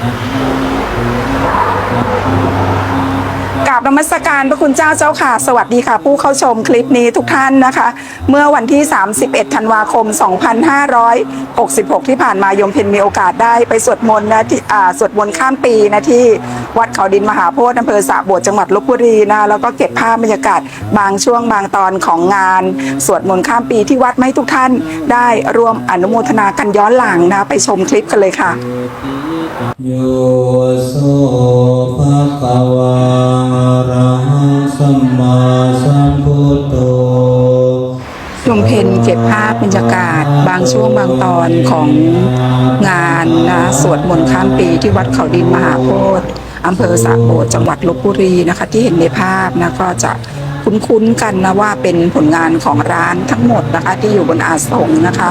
ก ราบนมัสการพระคุณเจ้าเจ้าค่ะ สวัสดีค่ะ ผู้เข้าชมคลิปนี้ทุกท่านนะคะ เมื่อวันที่ 31 ธันวาคม 2566 ที่ผ่านมายมเพนมีโอกาสได้ไปสวดมนต์นะที่อ่าสวดมนต์ข้ามปีนะที่วัดเขาดินมหาโพธิ์อำเภอสระโบดจังหวัดลบบุรีนะแล้วก็เก็บภาพบรรยากาศบางช่วงบางตอนของงาน สวดมนต์ข้ามปีที่วัดไม่ทุกท่านได้ร่วมอนุโมทนากันย้อนหลังนะไปชมคลิปกันเลยค่ะโยโสภะคะวา ลุงเพนเก็บภาพบรรยากาศบางช่วงบางตอนของงานนะสวดมนต์ข้ามปีที่วัดเขาดินมหาโพธิ์อำเภอสระโบดจังหวัดลบบุรีนะคะ ที่เห็นในภาพนะก็จะคุ้นๆกันนะว่าเป็นผลงานของร้านทั้งหมดนะคะที่อยู่บนอาสงนะคะ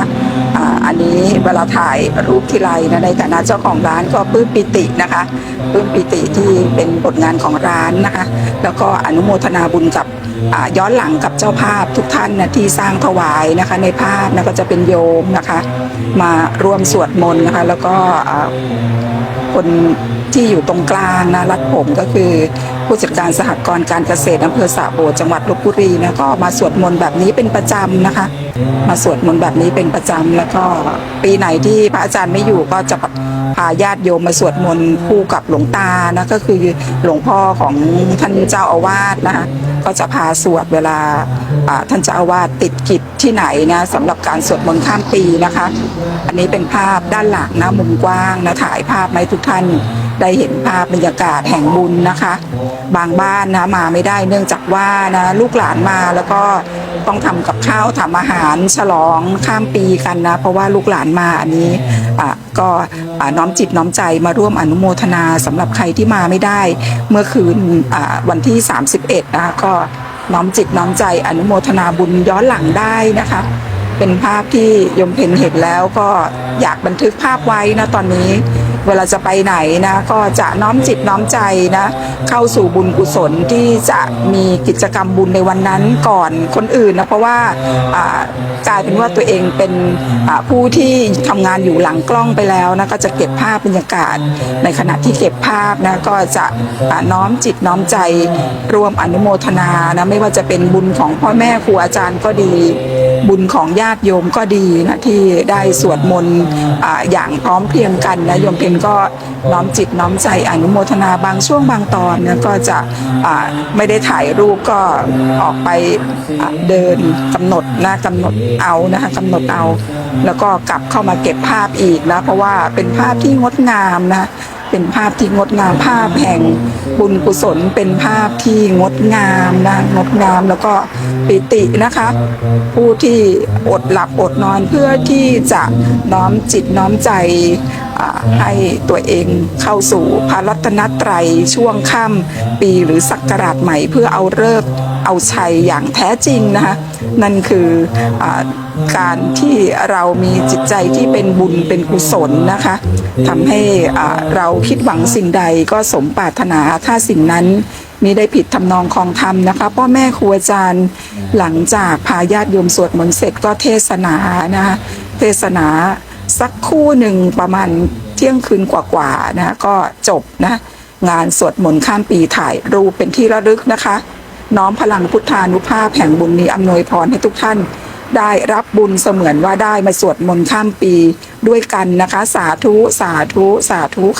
อันนี้เวลาถ่ายรูปทีไรนะในฐานะเจ้าของร้านก็ปลื้มปิตินะคะปลื้มปิติที่เป็นผลงานของร้านนะคะ แล้วก็อนุโมทนาบุญกับย้อนหลังกับเจ้าภาพทุกท่านนะที่สร้างถวายนะคะในภาพนะก็จะเป็นโยมนะคะ มาร่วมสวดมนต์นะคะ แล้วก็คนที่อยู่ตรงกลางนะรัดผมก็คือผู้จัดการสหกรณ์การเกษตรอำเภอสะโบดจังหวัดลบบุรีนะก็มาสวดมนต์แบบนี้เป็นประจำนะคะ มาสวดมนต์แบบนี้เป็นประจำแล้วก็ปีไหนที่พระอาจารย์ไม่อยู่ก็จะพาญาติโยมมาสวดมนต์คู่กับหลวงตานะก็คือหลวงพ่อของท่านเจ้าอาวาสนะคะก็จะพาสวดเวลาอ่าท่านเจ้าอาวาสติดกิจที่ไหนนะสำหรับการสวดมนต์ข้ามปีนะคะ อันนี้เป็นภาพด้านหลังนะมุมกว้างนะถ่ายภาพให้ทุกท่านได้เห็นภาพบรรยากาศแห่งบุญนะคะ บางบ้านนะมาไม่ได้เนื่องจากว่านะลูกหลานมาแล้วก็ ต้องทำกับข้าวทำอาหารฉลองข้ามปีกันนะ เพราะว่าลูกหลานมาอันนี้อะก็น้อมจิตน้อมใจมาร่วมอนุโมทนาสำหรับใครที่มาไม่ได้ เมื่อคืนวันที่ 31นะคะก็น้อมจิตน้อมใจอนุโมทนาบุญย้อนหลังได้นะคะ เป็นภาพที่ยมเพนเห็นแล้วก็อยากบันทึกภาพไว้นะตอนนี้ เวลาจะไปไหนนะก็จะน้อมจิตน้อมใจนะเข้าสู่บุญกุศลที่จะมีกิจกรรมบุญในวันนั้นก่อนคนอื่นนะเพราะว่ากลายเป็นว่าตัวเองเป็นผู้ที่ทำงานอยู่หลังกล้องไปแล้วนะก็จะเก็บภาพบรรยากาศ ในขณะที่เก็บภาพนะก็จะน้อมจิตน้อมใจร่วมอนุโมทนานะไม่ว่าจะเป็นบุญของพ่อแม่ครูอาจารย์ก็ดี บุญของญาติโยมก็ดีนะที่ได้สวดมนต์อย่างพร้อมเพรียงกันนะโยมเพนก็น้อมจิตน้อมใจอนุโมทนาบางช่วงบางตอนนะก็จะไม่ได้ถ่ายรูปก็ออกไปเดินกำหนดนะกำหนดเอานะคะกำหนดเอา แล้วก็กลับเข้ามาเก็บภาพอีกนะเพราะว่าเป็นภาพที่งดงามนะ เป็นภาพที่งดงามภาพแห่งบุญกุศลเป็นภาพที่งดงามนะงดงามแล้วก็ปิตินะคะ ผู้ที่อดหลับอดนอนเพื่อที่จะน้อมจิตน้อมใจให้ตัวเองเข้าสู่พระรัตนตรัยช่วงค่ำปีหรือศักราชใหม่เพื่อเอาเลิก เอาชัยอย่างแท้จริงนะคะนั่นคืออการที่เรามีจิตใจที่เป็นบุญเป็นกุศลนะคะทำให้เราคิดหวังสิ่งใดก็สมปรารถนาถ้าสิ่งนั้นมิได้ผิดทำนองคองธรรมนะคะพ่อแม่ครูอาจารย์หลังจากพาญาติโยมสวดมนต์เสร็จก็เทศนานะคะเทศนาสักคู่หนึ่งประมาณเที่ยงคืนกว่าๆนะคะก็จบนะงานสวดมนต์ข้ามปีถ่ายรูปเป็นที่ระลึกนะคะ น้อมพลังพุทธานุภาพแห่งบุญนี้อำนวยพรให้ทุกท่าน ได้รับบุญเสมือนว่าได้มาสวดมนต์ข้ามปีด้วยกันนะคะ สาธุ สาธุ สาธุ